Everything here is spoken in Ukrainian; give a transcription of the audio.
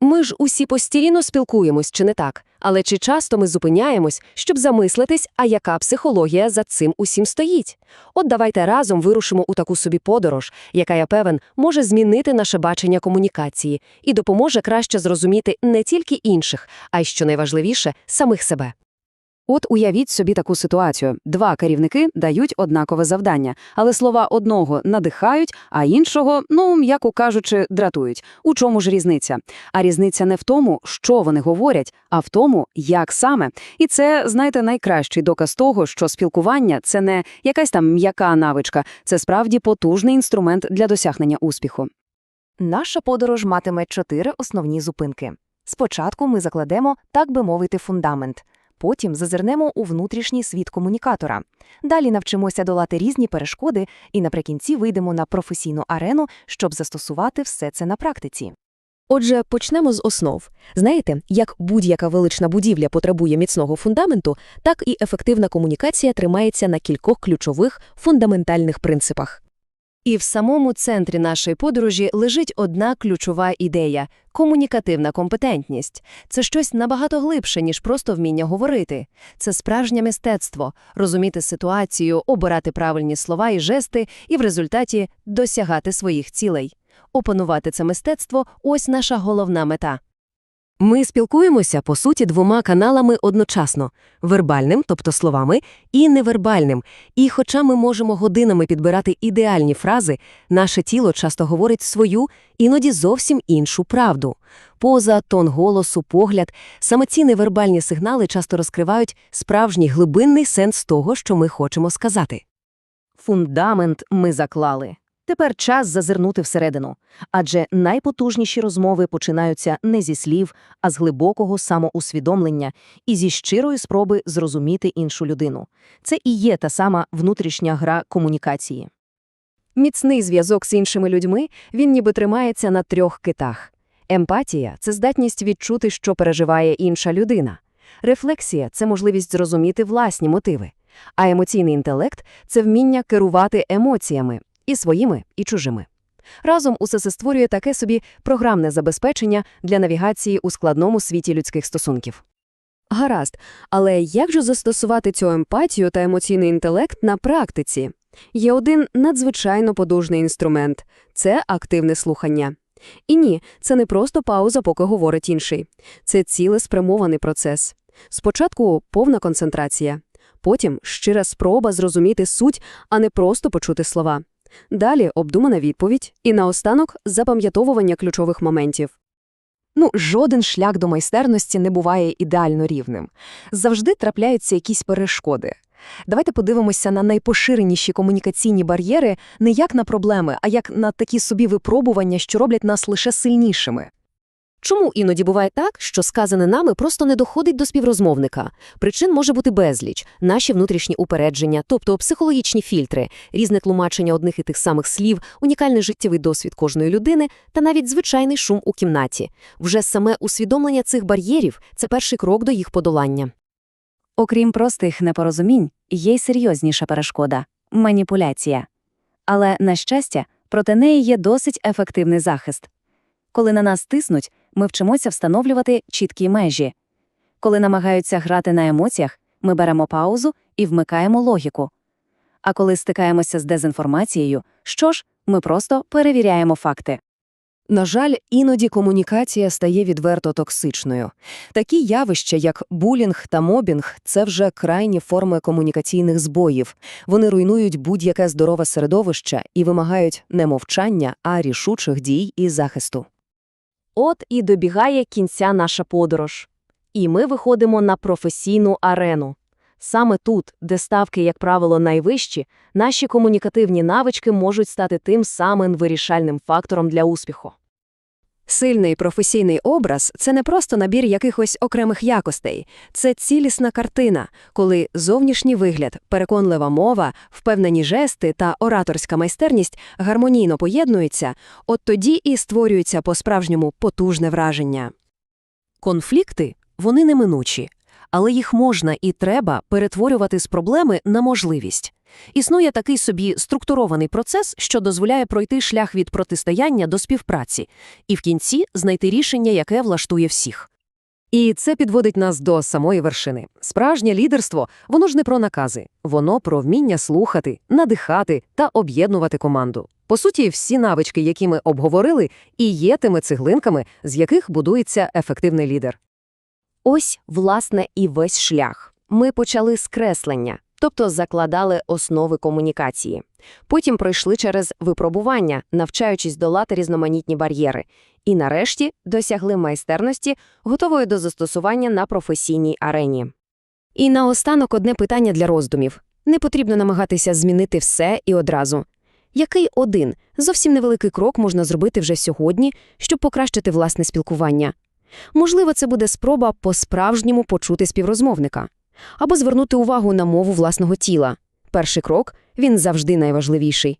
Ми ж усі постійно спілкуємось, чи не так? Але чи часто ми зупиняємось, щоб замислитись, а яка психологія за цим усім стоїть? От давайте разом вирушимо у таку собі подорож, яка, я певен, може змінити наше бачення комунікації і допоможе краще зрозуміти не тільки інших, а й, що найважливіше, самих себе. От уявіть собі таку ситуацію. Два керівники дають однакове завдання, але слова одного надихають, а іншого, ну, м'яко кажучи, дратують. У чому ж різниця? А різниця не в тому, що вони говорять, а в тому, як саме. І це, знаєте, найкращий доказ того, що спілкування – це не якась там м'яка навичка, це справді потужний інструмент для досягнення успіху. Наша подорож матиме чотири основні зупинки. Спочатку ми закладемо, так би мовити, фундамент. Потім зазирнемо у внутрішній світ комунікатора. Далі навчимося долати різні перешкоди і наприкінці вийдемо на професійну арену, щоб застосувати все це на практиці. Отже, почнемо з основ. Знаєте, як будь-яка велична будівля потребує міцного фундаменту, так і ефективна комунікація тримається на кількох ключових фундаментальних принципах. І в самому центрі нашої подорожі лежить одна ключова ідея – комунікативна компетентність. Це щось набагато глибше, ніж просто вміння говорити. Це справжнє мистецтво – розуміти ситуацію, обирати правильні слова і жести і в результаті досягати своїх цілей. Опанувати це мистецтво – ось наша головна мета. Ми спілкуємося, по суті, двома каналами одночасно – вербальним, тобто словами, і невербальним. І хоча ми можемо годинами підбирати ідеальні фрази, наше тіло часто говорить свою, іноді зовсім іншу правду. Поза, тон голосу, погляд – саме ці невербальні сигнали часто розкривають справжній глибинний сенс того, що ми хочемо сказати. Фундамент ми заклали. Тепер час зазирнути всередину. Адже найпотужніші розмови починаються не зі слів, а з глибокого самоусвідомлення і зі щирої спроби зрозуміти іншу людину. Це і є та сама внутрішня гра комунікації. Міцний зв'язок з іншими людьми, він ніби тримається на трьох китах. Емпатія – це здатність відчути, що переживає інша людина. Рефлексія – це можливість зрозуміти власні мотиви. А емоційний інтелект – це вміння керувати емоціями і своїми, і чужими. Разом усе це створює таке собі програмне забезпечення для навігації у складному світі людських стосунків. Гаразд, але як же застосувати цю емпатію та емоційний інтелект на практиці? Є один надзвичайно подужний інструмент – це активне слухання. І ні, це не просто пауза, поки говорить інший. Це цілеспрямований процес. Спочатку повна концентрація, потім щира спроба зрозуміти суть, а не просто почути слова. Далі обдумана відповідь і наостанок запам'ятовування ключових моментів. Ну, жоден шлях до майстерності не буває ідеально рівним. Завжди трапляються якісь перешкоди. Давайте подивимося на найпоширеніші комунікаційні бар'єри не як на проблеми, а як на такі собі випробування, що роблять нас лише сильнішими. Чому іноді буває так, що сказане нами просто не доходить до співрозмовника? Причин може бути безліч, наші внутрішні упередження, тобто психологічні фільтри, різне тлумачення одних і тих самих слів, унікальний життєвий досвід кожної людини та навіть звичайний шум у кімнаті. Вже саме усвідомлення цих бар'єрів – це перший крок до їх подолання. Окрім простих непорозумінь, є й серйозніша перешкода – маніпуляція. Але, на щастя, проти неї є досить ефективний захист. Коли на нас тиснуть, ми вчимося встановлювати чіткі межі. Коли намагаються грати на емоціях, ми беремо паузу і вмикаємо логіку. А коли стикаємося з дезінформацією, що ж, ми просто перевіряємо факти. На жаль, іноді комунікація стає відверто токсичною. Такі явища, як булінг та мобінг, це вже крайні форми комунікаційних збоїв. Вони руйнують будь-яке здорове середовище і вимагають не мовчання, а рішучих дій і захисту. От і добігає кінця наша подорож. І ми виходимо на професійну арену. Саме тут, де ставки, як правило, найвищі, наші комунікативні навички можуть стати тим самим вирішальним фактором для успіху. Сильний професійний образ – це не просто набір якихось окремих якостей, це цілісна картина, коли зовнішній вигляд, переконлива мова, впевнені жести та ораторська майстерність гармонійно поєднуються, от тоді і створюється по-справжньому потужне враження. Конфлікти – вони неминучі, але їх можна і треба перетворювати з проблеми на можливість. Існує такий собі структурований процес, що дозволяє пройти шлях від протистояння до співпраці, і в кінці знайти рішення, яке влаштує всіх. І це підводить нас до самої вершини. Справжнє лідерство, воно ж не про накази, воно про вміння слухати, надихати та об'єднувати команду. По суті, всі навички, які ми обговорили, і є тими цеглинками, з яких будується ефективний лідер. Ось, власне, і весь шлях. Ми почали з креслення, тобто закладали основи комунікації. Потім пройшли через випробування, навчаючись долати різноманітні бар'єри. І нарешті досягли майстерності, готової до застосування на професійній арені. І наостанок одне питання для роздумів. Не потрібно намагатися змінити все і одразу. Який один, зовсім невеликий крок можна зробити вже сьогодні, щоб покращити власне спілкування? Можливо, це буде спроба по-справжньому почути співрозмовника або звернути увагу на мову власного тіла. Перший крок він завжди найважливіший.